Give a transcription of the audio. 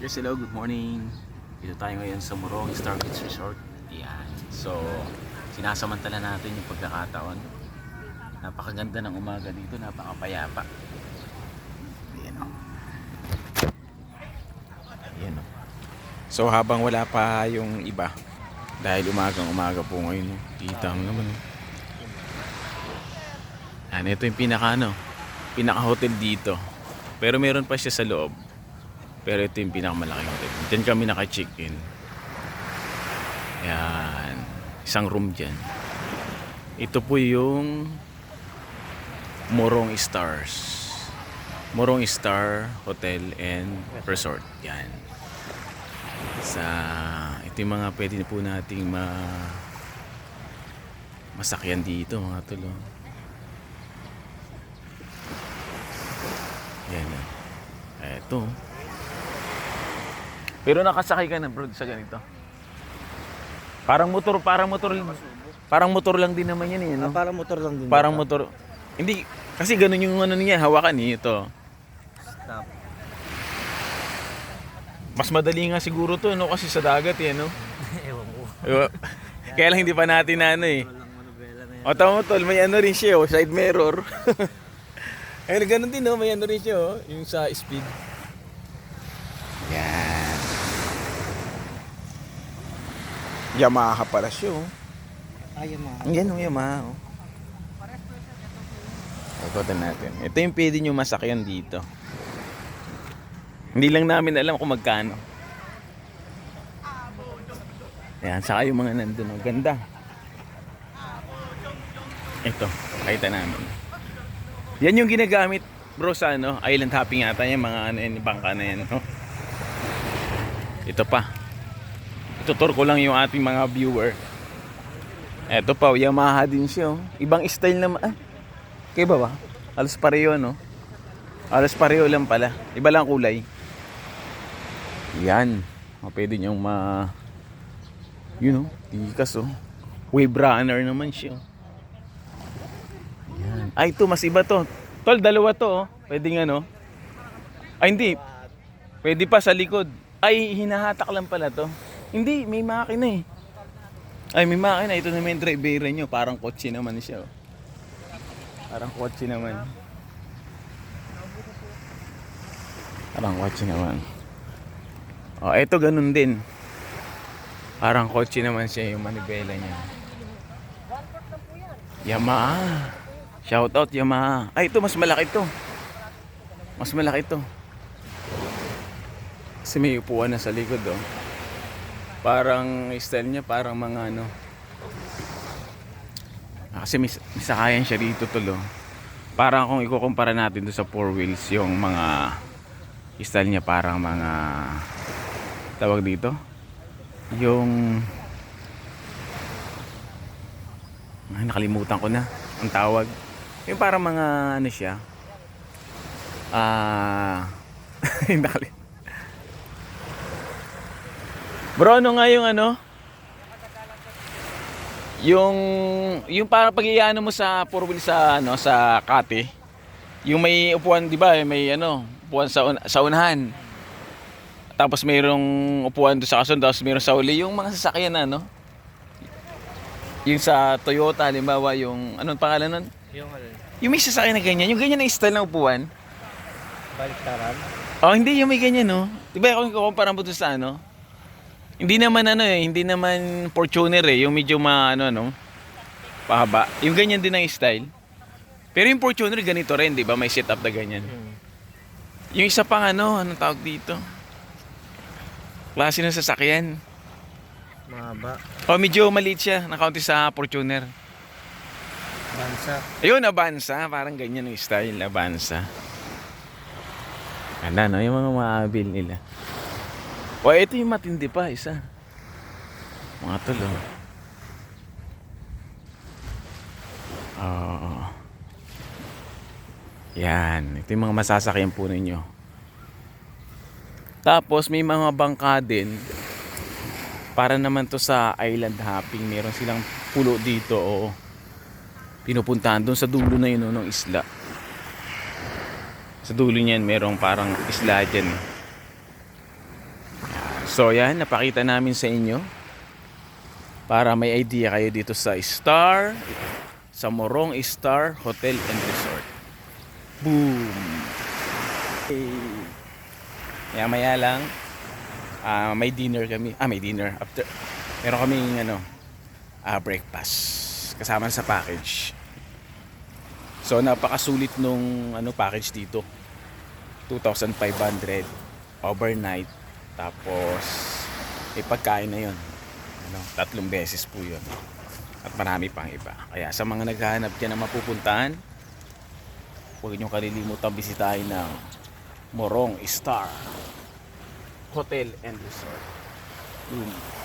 Yes, hello, good morning. Dito tayo ngayon sa Morong Star Beach Resort. Yan. So, sinasamantala natin yung pagkakataon. Napakaganda ng umaga dito, napakapayapa. Ayan o. Ayan o. So, habang wala pa yung iba, dahil umagang umaga po ngayon, kita mo naman. oh. Yan, ito yung pinaka ano, pinaka hotel dito. Pero meron pa siya sa loob. Pero ito yung pinakamalaking hotel. Diyan kami naka-check-in. Yan. Isang room dyan. Ito po yung Morong Stars. Morong Star Hotel and Resort. Yan. Sa ito yung mga pwede po nating ma masakyan dito mga tulo. Yan. ah. Pero nakasakay ka na bro sa ganito. Parang motor, parang motor, parang motor lang din naman yan eh, Ah, no? parang motor lang din. Parang ito. motor. Hindi, kasi ganun yung ano niya, hawakan eh, ito. Stop. Mas madali nga siguro to, no? Kasi sa dagat eh, no? Ewan ko. Kaya lang hindi pa natin na ano eh. O tama mo tol, may ano rin siya, oh, side mirror. Ayun, ganun din, no? May ano rin siya, oh, yung sa speed. Yan. Yamaha pala siya, oh. Yung mga. Yan, oh, Yamaha, oh. Ikutin natin. Ito yung pwede nyo masakyan dito. Hindi lang namin alam kung magkano. Yan, saka yung mga nandun. Ang ganda. Ito, pakita namin. Yan yung ginagamit bro sa ano, island hopping yata yung mga ano yan, bangka na yan. No? Ito pa. Itutur ko lang yung ating mga viewer. Ito pa, Yamaha din siya. Oh. Ibang style naman. Ah, kaya ba ba? Alos pareho, no? Alos pareho lang pala. Iba lang kulay. Yan. Pwede niyong ma... You know, tikas oh. Wave runner naman siya. oh. Yan. Ay, ito, mas iba to. Tol, dalawa to, oh. Pwede nga, no? Ay, hindi. Pwede pa sa likod. Ay, hinahatak lang pala to. Hindi, may makina eh. Ay, may makina. Ito naman yung driver nyo. Parang kotse naman siya. oh. Parang kotse naman. Parang kotse naman. Oh, ito ganun din. Parang kotse naman siya yung manibela niya. Yamaha. Shout out Yamaha. Ay, ito mas malaki to. Mas malaki to. Kasi may upuan na sa likod oh. Parang style niya parang mga ano. Ah, Kasi may, may siya dito tulo. Parang kung ikukumpara natin do sa four wheels yung mga style niya parang mga tawag dito yung ay, nakalimutan ko na ang tawag yung parang mga ano siya ah nakali bro ano nga yung ano? Yung yung parang pag mo sa four wheel sa ano sa kate yung may upuan di ba may ano upuan sa un- sa unahan. Tapos mayroong upuan doon sa kasunod tapos mayroong sa uli yung mga sasakyan na no yung sa Toyota halimbawa yung anong pangalan nun? Yung ano, yung may sasakyan na ganyan. Yung ganyan na style ng upuan? Baliktaran. oh hindi. Yung may ganyan no? Di ba kung kukumpara mo doon sa ano hindi naman ano eh hindi naman Fortuner eh yung medyo ma ano ano pahaba. Yung ganyan din ang style. Pero yung Fortuner ganito rin di ba? May setup na ganyan. Hmm. yung isa pang ano anong tawag dito? Klase ng sasakyan. Mahaba. oh medyo maliit siya nakaunti sa Fortuner. Bansa. ayun Avanza parang ganyan yung style Avanza Ganda no? Yung mga maabil nila o ito yung matindi pa isa mga tulo Oo. Yan. Ito yung mga masasakyan po ninyo. Tapos may mga bangka din. Para naman to sa island hopping. Meron silang pulo dito o pinupuntahan doon sa dulo na yun ng isla. Sa dulo niyan merong parang isla dyan. eh. So yan, napakita namin sa inyo para may idea kayo dito sa Star, sa Morong Star Hotel and Resort. Boom! Hey. Maya maya lang, ah, may dinner kami. Ah, may dinner. After, meron kaming ano, ah, breakfast. Kasama sa package. So napakasulit nung ano package dito. 2,500 overnight. Tapos may pagkain na 'yon. Ano, tatlong beses po 'yon. At marami pang iba. Kaya sa mga naghahanap diyan na mapupuntahan, huwag niyo kalilimutan bisitahin ng Morong Star Hotel and Resort. Yun.